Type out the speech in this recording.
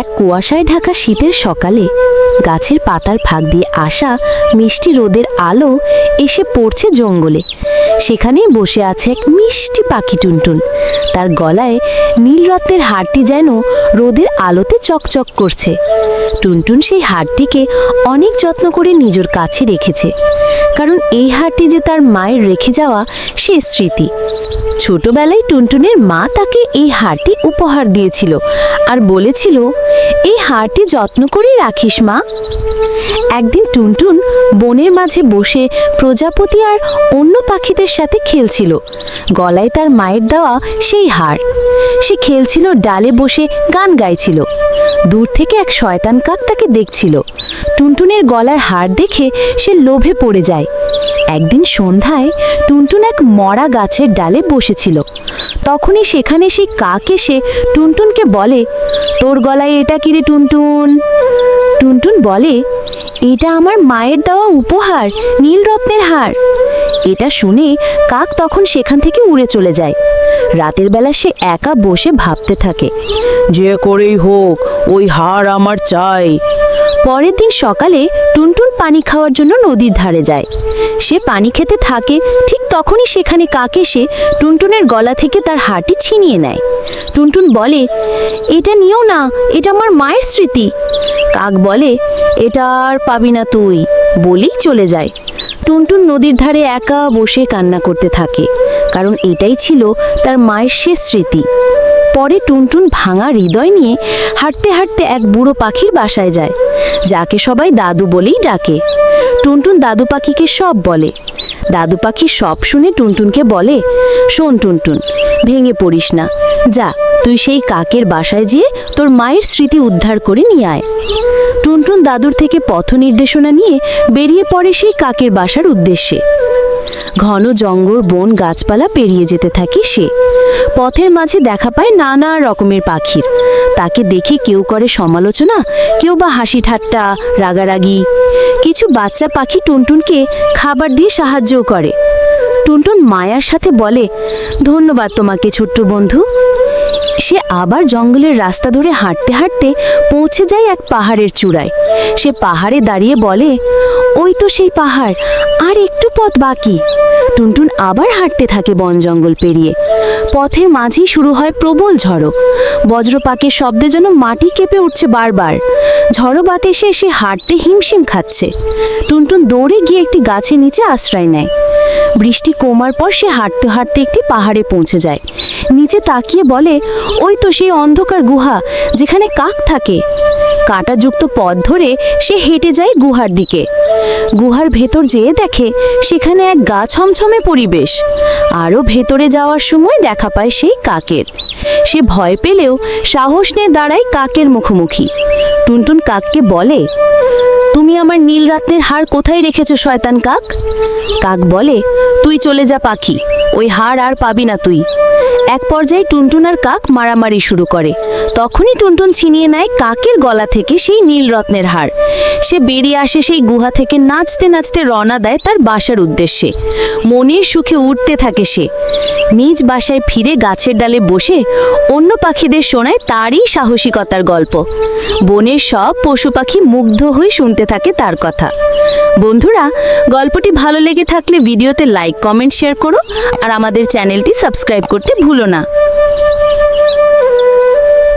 এক কুয়াশায় ঢাকা শীতের সকালে গাছের পাতার ফাঁক দিয়ে আসা মিষ্টি রোদের আলো এসে পড়ছে জঙ্গলে। সেখানেই বসে আছে এক মিষ্টি পাখি টুনটুন। তার গলায় নীলরত্নের হারটি যেন রোদের আলোতে চকচক করছে। টুনটুন সেই হারটিকে অনেক যত্ন করে নিজের কাছে রেখেছে। কারণ এই হারটি যে তার মায়ের রেখে যাওয়া সে স্মৃতি। ছোটবেলায় টুনটুনের মা তাকে এই হারটি উপহার দিয়েছিল আর বলেছিল এই হারটি যত্ন করে রাখিস, মা। একদিন টুনটুন বনের মাঝে বসে প্রজাপতি আর অন্য পাখিদের সাথে খেলছিল। গলায় তার মায়ের দেওয়া সেই হার সে খেলছিল, ডালে বসে গান গাইছিল। দূর থেকে এক শয়তান কাক তাকে দেখছিল। টুনটুনের গলার হার দেখে সে লোভে পড়ে যায়। একদিন সন্ধ্যায় টুনটুন এক মরা গাছের ডালে বসেছিল। তখনই সেখানে সেই কাক এসে টুনটুনকে বলে, তোর গলায় এটা কিরে টুনটুন? টুনটুন বলে, এটা আমার মায়ের দেওয়া উপহার নীলরত্নের হার। এটা শুনে কাক তখন সেখান থেকে উড়ে চলে যায়। রাতের বেলা সে একা বসে ভাবতে থাকে, যে করেই হোক, ওই হার আমার চাই। পরের দিন সকালে টুনটুন পানি খাওয়ার জন্য নদীর ধারে যায়। সে পানি খেতে থাকে, ঠিক তখনই সেখানে কাক এসে টুনটুনের গলা থেকে তার হারটি ছিনিয়ে নেয়। টুনটুন বলে, এটা নিও না, এটা আমার মায়ের স্মৃতি। কাক বলে, এটা আর পাবি না তুই। বলেই চলে যায়। টুনটুন নদীর ধারে একা বসে কান্না করতে থাকে, কারণ এটাই ছিল তার মায়ের শেষ স্মৃতি। পরে টুনটুন ভাঙা হৃদয় নিয়ে হাঁটতে হাঁটতে এক বুড়ো পাখির বাসায় যায়, যাকে সবাই দাদু বলেই ডাকে। টুনটুন দাদু পাখিকে সব বলে। দাদু পাখি সব শুনে টুনটুনকে বলে, শোন টুনটুন, ভেঙে পড়িস না। যা, তুই সেই কাকের বাসায় যেয়ে তোর মায়ের স্মৃতি উদ্ধার করে নিয়ে আয়। টুনটুন দাদুর থেকে পথ নির্দেশনা নিয়ে বেরিয়ে পড়ে সেই কাকের বাসার উদ্দেশ্যে। ঘন জঙ্গল, বন, গাছপালা পেরিয়ে যেতে থাকে সে। পথের মাঝে দেখা পায় নানা রকমের পাখির। তাকে দেখে কেউ করে সমালোচনা, কেউ বা হাসি ঠাট্টা, রাগারাগি। কিছু বাচ্চা পাখি টুনটুনকে খাবার দিয়ে সাহায্যও করে। টুনটুন মায়ার সাথে বলে, ধন্যবাদ তোমাকে ছোট্ট বন্ধু। সে আবার জঙ্গলের রাস্তা ধরে হাঁটতে হাঁটতে পৌঁছে যায় এক পাহাড়ের চূড়ায়। সে পাহাড়ে দাঁড়িয়ে বলে, ওই তো সেই পাহাড়, আর একটু পথ বাকি। টুনটুন আবার হাঁটতে থাকে বন জঙ্গল পেরিয়ে। পথের মাঝেই শুরু হয় প্রবল ঝড়ো। বজ্রপাকের শব্দে যেন মাটি কেঁপে উঠছে বারবার। ঝড়ো বাতাসে সে হাঁটতে হিমশিম খাচ্ছে। টুনটুন দৌড়ে গিয়ে একটি গাছের নিচে আশ্রয় নেয়। বৃষ্টি কমার পর সে হাঁটতে হাঁটতে একটি পাহাড়ে পৌঁছে যায়। নিচে তাকিয়ে বলে, ওই তো সেই অন্ধকার গুহা, যেখানে কাক থাকে। কাঁটাযুক্ত পথ ধরে সে হেঁটে যায় গুহার দিকে। গুহার ভেতর যেয়ে দেখে, সেখানে এক গা ছমছমে পরিবেশ। আরও ভেতরে যাওয়ার সময় দেখা পায় সেই কাকের। সে ভয় পেলেও সাহস নিয়ে দাঁড়ায় কাকের মুখোমুখি। টুনটুন কাককে বলে তুমি আমার নীল রাত্রের হার কোথায় রেখেছো, শয়তান কাক? কাক বলে, তুই চলে যা পাখি, ওই হার আর পাবি না তুই। এক পর্যায়ে টুনটুন আর কাক মারামারি শুরু করে। তখনই টুনটুন ছিনিয়ে নেয় কাকের গলা থেকে সেই নীল রত্নের হার। সে বেরিয়ে আসে সেই গুহা থেকে নাচতে নাচতে রওনা দেয় তার বাসার উদ্দেশ্যে। মনের সুখে উঠতে থাকে সে। নিজ বাসায় ফিরে গাছের ডালে বসে অন্য পাখিদের শোনায় তারই সাহসিকতার গল্প। বনের সব পশু পাখি মুগ্ধ হয়ে শুনতে থাকে তার কথা। বন্ধুরা, গল্পটি ভালো লেগে থাকলে ভিডিওতে লাইক, কমেন্ট, শেয়ার করো আর আমাদের চ্যানেলটি সাবস্ক্রাইব করতে ভুলো না।